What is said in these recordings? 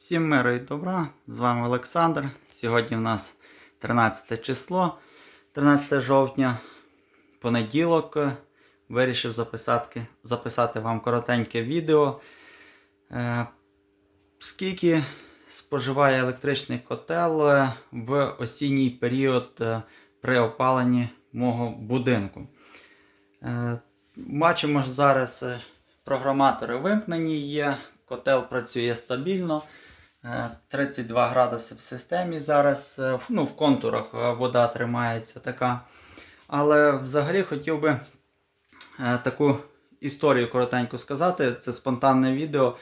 Всім миру і добра, з вами Олександр. Сьогодні в нас 13 число, 13 жовтня, понеділок. Вирішив записати, записати вам коротеньке відео. Е, скільки споживає електричний котел е, в осінній період е, при опаленні мого будинку. Бачимо зараз програматори вимкнені є, котел працює стабільно. Е, 32 градуси в системі зараз. е, Ну, в контурах е, вода тримається така. Але взагалі хотів би е, таку історію коротенько сказати. Це спонтанне відео.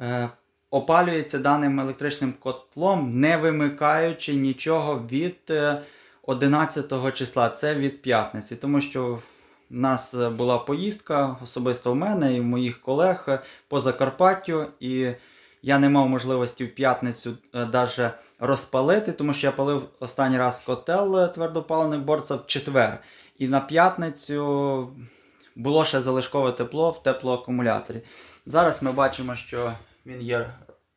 Е, Опалюється даним електричним котлом, не вимикаючи нічого від е, 11 числа, це від п'ятниці, тому що в нас е, була поїздка особисто в мене і в моїх колег е, по Закарпаттю, і я не мав можливості в п'ятницю навіть розпалити, тому що я палив останній раз котел е, твердопалений борца в четвер. І на п'ятницю було ще залишкове тепло в теплоакумуляторі. Зараз ми бачимо, що він є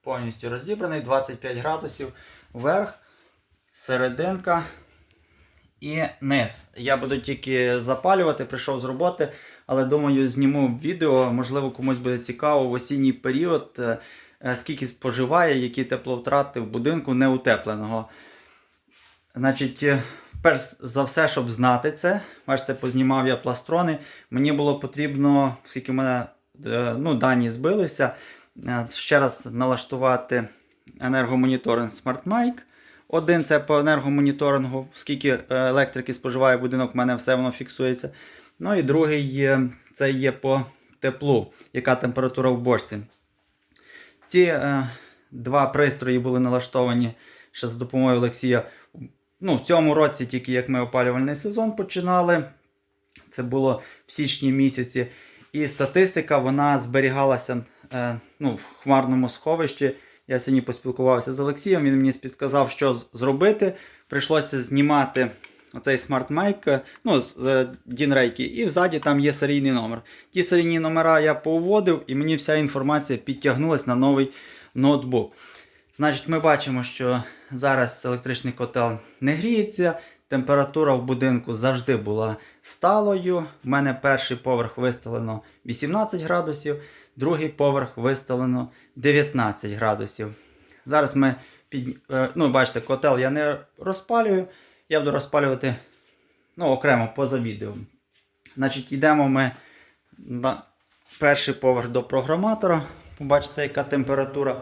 повністю розібраний, 25 градусів вверх, серединка і низ. Я буду тільки запалювати, прийшов з роботи, але думаю, зніму відео, можливо, комусь буде цікаво в осінній період, е, е, скільки споживає, які тепловтрати в будинку неутепленого. Значить, е, перш за все, щоб знати це, бачите, познімав я пластрони. Мені було потрібно, оскільки в мене е, ну, дані збилися, е, ще раз налаштувати енергомоніторинг SmartMic. Один це по енергомоніторингу, скільки е, електрики споживає будинок, в мене все воно фіксується. Ну і другий це є по теплу, яка температура в бочці. Ці е, два пристрої були налаштовані ще з допомогою Олексія. Ну, в цьому році, тільки як ми опалювальний сезон починали. Це було в січні місяці. І статистика вона зберігалася е, ну, в хмарному сховищі. Я сьогодні поспілкувався з Олексієм, він мені підказав, що зробити. Прийшлося знімати оцей смарт-майк, ну, з е, Дінрейки, і взаді там є серійний номер. Ті серійні номера я повводив, і мені вся інформація підтягнулася на новий ноутбук. Значить, ми бачимо, що зараз електричний котел не гріється. Температура в будинку завжди була сталою. У мене перший поверх виставлено 18 градусів, другий поверх виставлено 19 градусів. Зараз ми під... е, ну, бачите, котел я не розпалюю. Я буду розпалювати ну, окремо поза відео. Значить, йдемо ми на перший поверх до програматора. Побачите, яка температура.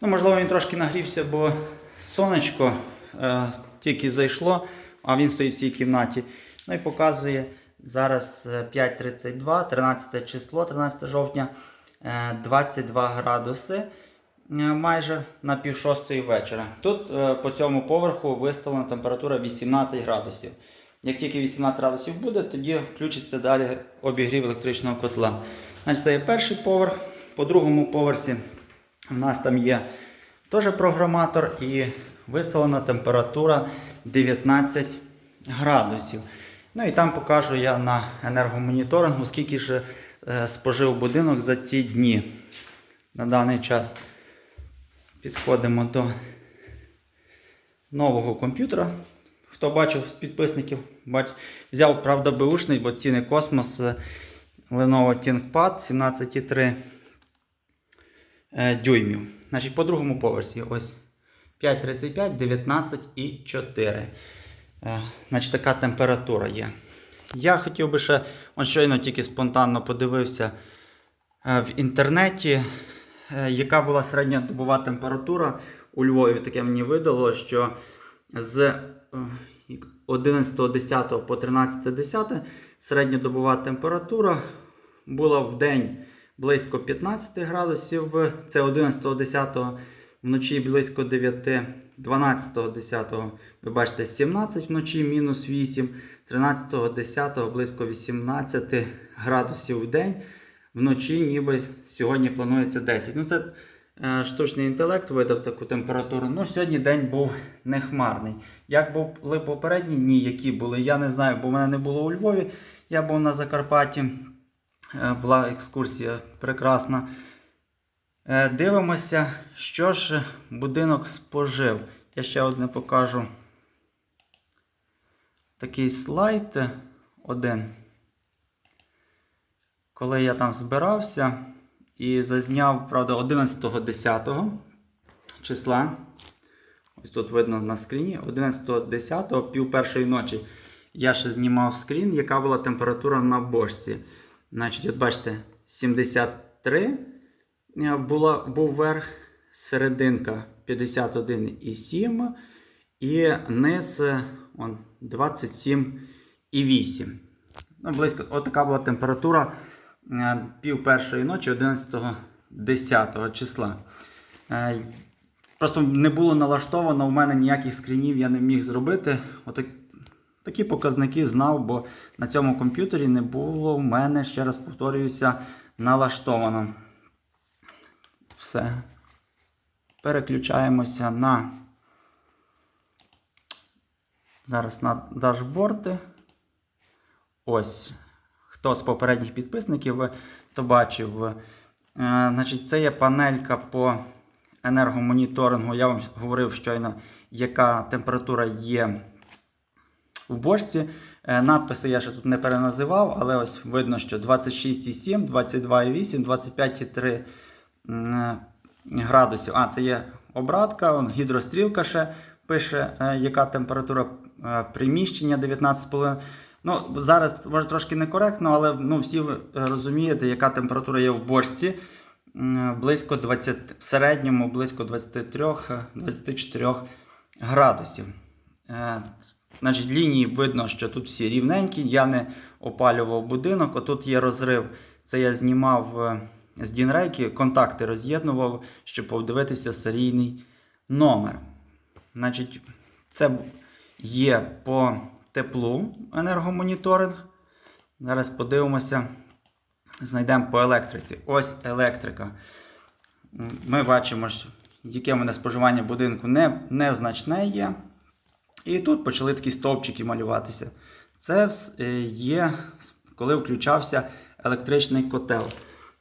Ну, можливо, він трошки нагрівся, бо сонечко е, тільки зайшло, а він стоїть в цій кімнаті. Ну і показує зараз е, 5.32, 13 число, 13 жовтня, е, 22 градуси е, майже на пів шостої вечора. Тут е, по цьому поверху виставлена температура 18 градусів. Як тільки 18 градусів буде, тоді включиться далі обігрів електричного котла. Значить, це є перший поверх. По другому поверсі у нас там є теж програматор і виставлена температура 19 градусів. Ну і там покажу я на енергомоніторингу, скільки ж е, спожив будинок за ці дні. На даний час підходимо до нового комп'ютера. Хто бачив з підписників, бач, взяв, правда, беушний, бо ціни космос е, Lenovo ThinkPad 17,3 е, дюймів. Значить, по другому поверсі ось 5,35, 19 і 4. Е, Значить, така температура є. Я хотів би ще, он щойно тільки спонтанно подивився в інтернеті, яка була середня добова температура у Львові. Таке мені видало, що з е, 11.10 по 13.10 середньодобова температура була в день близько 15 градусів, це 11.10, вночі близько 9, 12.10, ви бачите, 17 вночі, мінус 8, 13.10 близько 18 градусів в день. Вночі ніби сьогодні планується 10. Ну це е, штучний інтелект видав таку температуру. Ну, сьогодні день був нехмарний. Як були попередні дні, які були, я не знаю, бо в мене не було у Львові. Я був на Закарпатті. Е, Була екскурсія прекрасна. Е, Дивимося, що ж будинок спожив. Я ще одне покажу такий слайд е, один. Коли я там збирався і зазняв, правда, 11.10 числа. Ось тут видно на скріні. 11.10, пів першої ночі. Я ще знімав скрін, яка була температура на бошці. Значить, от бачите, 73 е, була, був верх, серединка 51,7 і низ е, он, 27,8. Ну, близько, от така була температура е, пів першої ночі 11.10 числа. Е, Просто не було налаштовано, у мене ніяких скрінів я не міг зробити. Отак, такі показники знав, бо на цьому комп'ютері не було в мене, ще раз повторююся, налаштовано. Все. Переключаємося на зараз на дашборди. Ось. Хто з попередніх підписників то бачив. Е, значить, це є панелька по енергомоніторингу. Я вам говорив щойно, яка температура є в бочці. Е, Надписи я ще тут не переназивав, але ось видно, що 26,7, 22,8, 25,3 м, градусів. А, це є обратка, гідрострілка ще пише, е, яка температура е, приміщення 19,5. Ну, зараз може трошки некоректно, але ну, всі ви розумієте, яка температура є в бочці. Близько 20, в середньому близько 23-24 градусів. Е, Значить, лінії видно, що тут всі рівненькі. Я не опалював будинок. Отут є розрив. Це я знімав е, з Дінрейки, контакти роз'єднував, щоб подивитися серійний номер. Значить, це є по теплу енергомоніторинг. Зараз подивимося, знайдемо по електриці. Ось електрика. Ми бачимо, яке в мене споживання будинку не, незначне є. І тут почали такі стовпчики малюватися. Це е, є, коли включався електричний котел.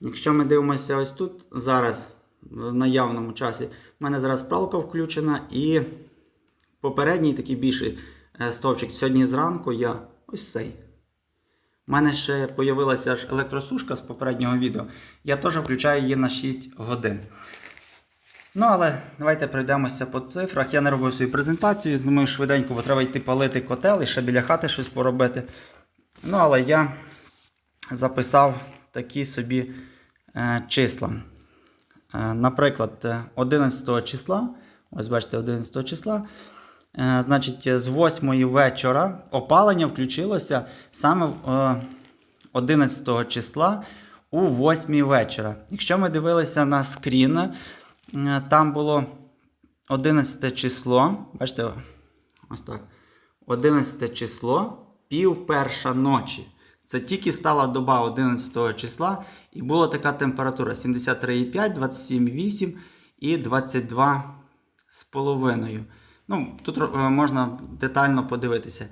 Якщо ми дивимося ось тут, зараз, в наявному часі, в мене зараз пралка включена і попередній такий більший е, стовпчик. Сьогодні зранку я ось цей. У мене ще з'явилася аж електросушка з попереднього відео. Я теж включаю її на 6 годин. Ну, але давайте пройдемося по цифрах. Я не робив свою презентацію, думаю, швиденько, бо треба йти палити котел і ще біля хати щось поробити. Ну, але я записав такі собі е, числа. Е, наприклад, е, 11 числа, ось бачите, 11 числа. Е, значить, з 8 вечора опалення включилося саме е, 11 числа у 8 вечора. Якщо ми дивилися на скрін, е, там було 11 число. Бачите, ось так. 11 число, пів перша ночі. Це тільки стала доба 11 числа, і була така температура 73,5, 27,8 і 22 з половиною. Ну, тут е, можна детально подивитися.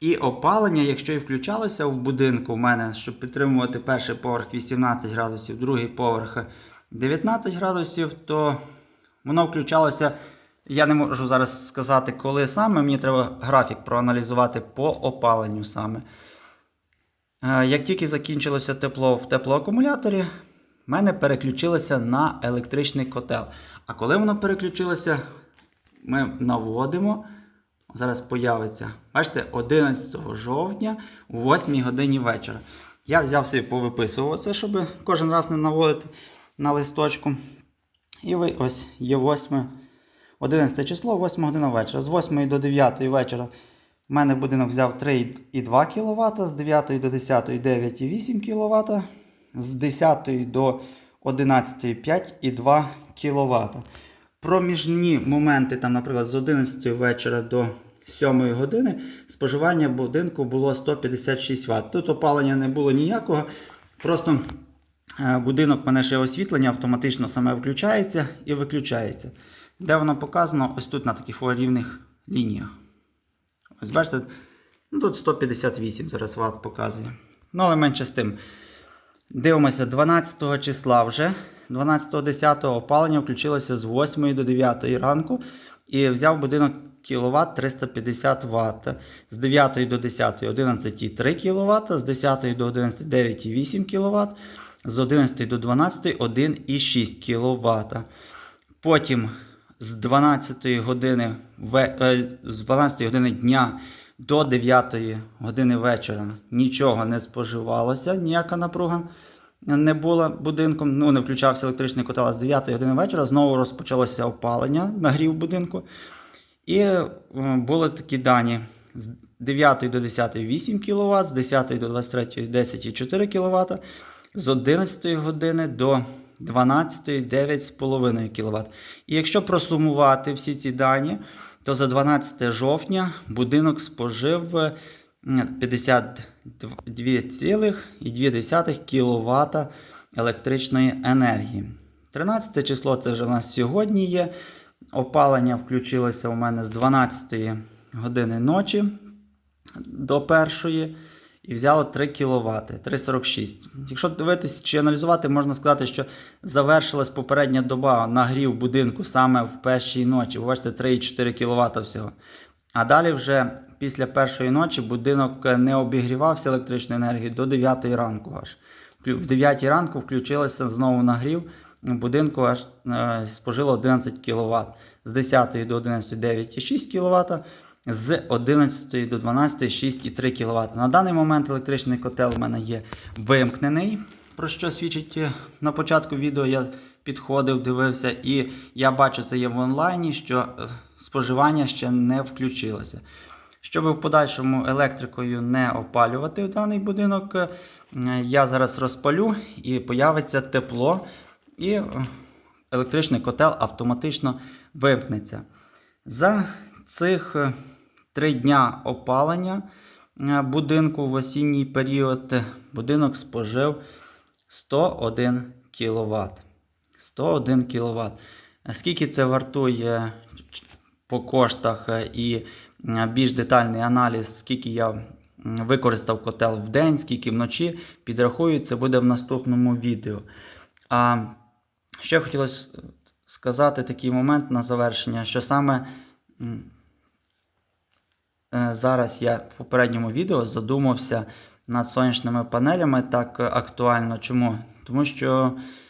І опалення, якщо і включалося в будинку в мене, щоб підтримувати перший поверх 18 градусів, другий поверх 19 градусів, то воно включалося. Я не можу зараз сказати, коли саме. Мені треба графік проаналізувати по опаленню саме. Е, Як тільки закінчилося тепло в теплоакумуляторі, в мене переключилося на електричний котел. А коли воно переключилося, ми наводимо. Зараз появиться. Бачите, 11 жовтня о 8 годині вечора. Я взяв собі повиписував це, щоб кожен раз не наводити на листочку. І ви ось є 8, 11 число, 8 година вечора. З 8 до 9 вечора в мене будинок взяв 3,2 кВт, з 9 до 10 9,8 кВт, з 10 до 11 5,2 кВт. Проміжні моменти, там, наприклад, з 11 вечора до 7 години споживання будинку було 156 Вт. Тут опалення не було ніякого. Просто е, будинок мене ще освітлення автоматично саме включається і виключається. Де воно показано? Ось тут на таких о, рівних лініях. Ось бачите, ну, тут 158 зараз Вт показує. Ну, але менше з тим. Дивимося 12 числа вже. 12.10 опалення включилося з 8 до 9 ранку і взяв будинок кіловат 350 Вт. З 9 до 10 11,3 кВт, з 10 до 11 9,8 кВт, з 11 до 12 1,6 кВт. Потім з 12 години, е, з 12 години дня до 9 години вечора нічого не споживалося, ніяка напруга не було будинком, ну не включався електричний котел з 9 години вечора. Знову розпочалося опалення, нагрів будинку. І е, були такі дані з 9 до 10 8 кВт, з 10 до 23 10,4 кВт, з 11 години до 12 9,5 кВт. І якщо просумувати всі ці дані, то за 12 жовтня будинок спожив е, 50. 2,2 кВт електричної енергії. 13 число це вже в нас сьогодні є. Опалення включилося у мене з 12 години ночі до 1 І взяло 3 кВт, 3,46. Якщо дивитися чи аналізувати, можна сказати, що завершилась попередня доба нагрів будинку саме в першій ночі. Ви бачите, 3,4 кВт всього. А далі вже після першої ночі будинок не обігрівався електричною енергією до 9 ранку аж. В 9 ранку включилося знову нагрів. Будинку аж е, спожило 11 кВт. З 10 до 11 9,6 кВт, з 11 до 12 6,3 кВт. На даний момент електричний котел у мене є вимкнений, про що свідчить е, на початку відео. Я підходив, дивився, і я бачу це є в онлайні, що е, споживання ще не включилося. Щоб в подальшому електрикою не опалювати даний будинок, е, я зараз розпалю і появиться тепло, і е, електричний котел автоматично вимкнеться. За цих три дня опалення будинку в осінній період будинок спожив 101 кВт. 101 кВт. Скільки це вартує по коштах е, і е, більш детальний аналіз, скільки я використав котел в день, скільки вночі, підрахую, це буде в наступному відео. А ще хотілося сказати такий момент на завершення, що саме е, зараз я в попередньому відео задумався над сонячними панелями так е, актуально. Чому? Тому що е,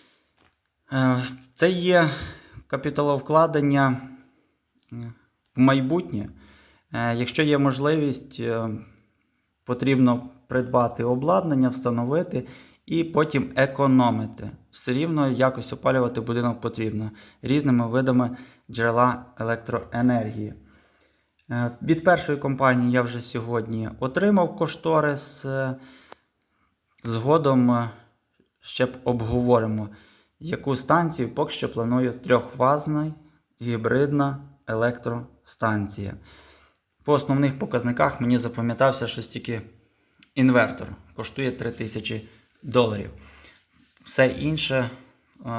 це є капіталовкладення в майбутнє. Е, Якщо є можливість, е, потрібно придбати обладнання, встановити і потім економити. Все рівно якось опалювати будинок потрібно різними видами джерела електроенергії. Е, Від першої компанії я вже сьогодні отримав кошторис. е, Згодом е, ще б обговоримо, яку станцію поки що планую трьохфазна гібридна електростанція. По основних показниках мені запам'ятався щось тільки інвертор. Коштує 3000 доларів. Все інше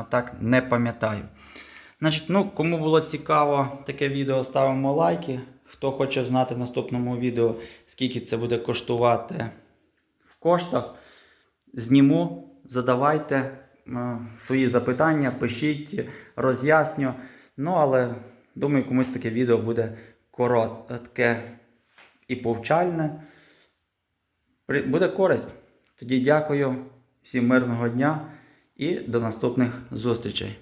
так не пам'ятаю. Значить, ну, кому було цікаво таке відео, ставимо лайки. Хто хоче знати в наступному відео, скільки це буде коштувати в коштах, зніму, задавайте свої запитання, пишіть, роз'ясню. Ну, але думаю, комусь таке відео буде коротке і повчальне. Буде користь. Тоді дякую всім мирного дня і до наступних зустрічей.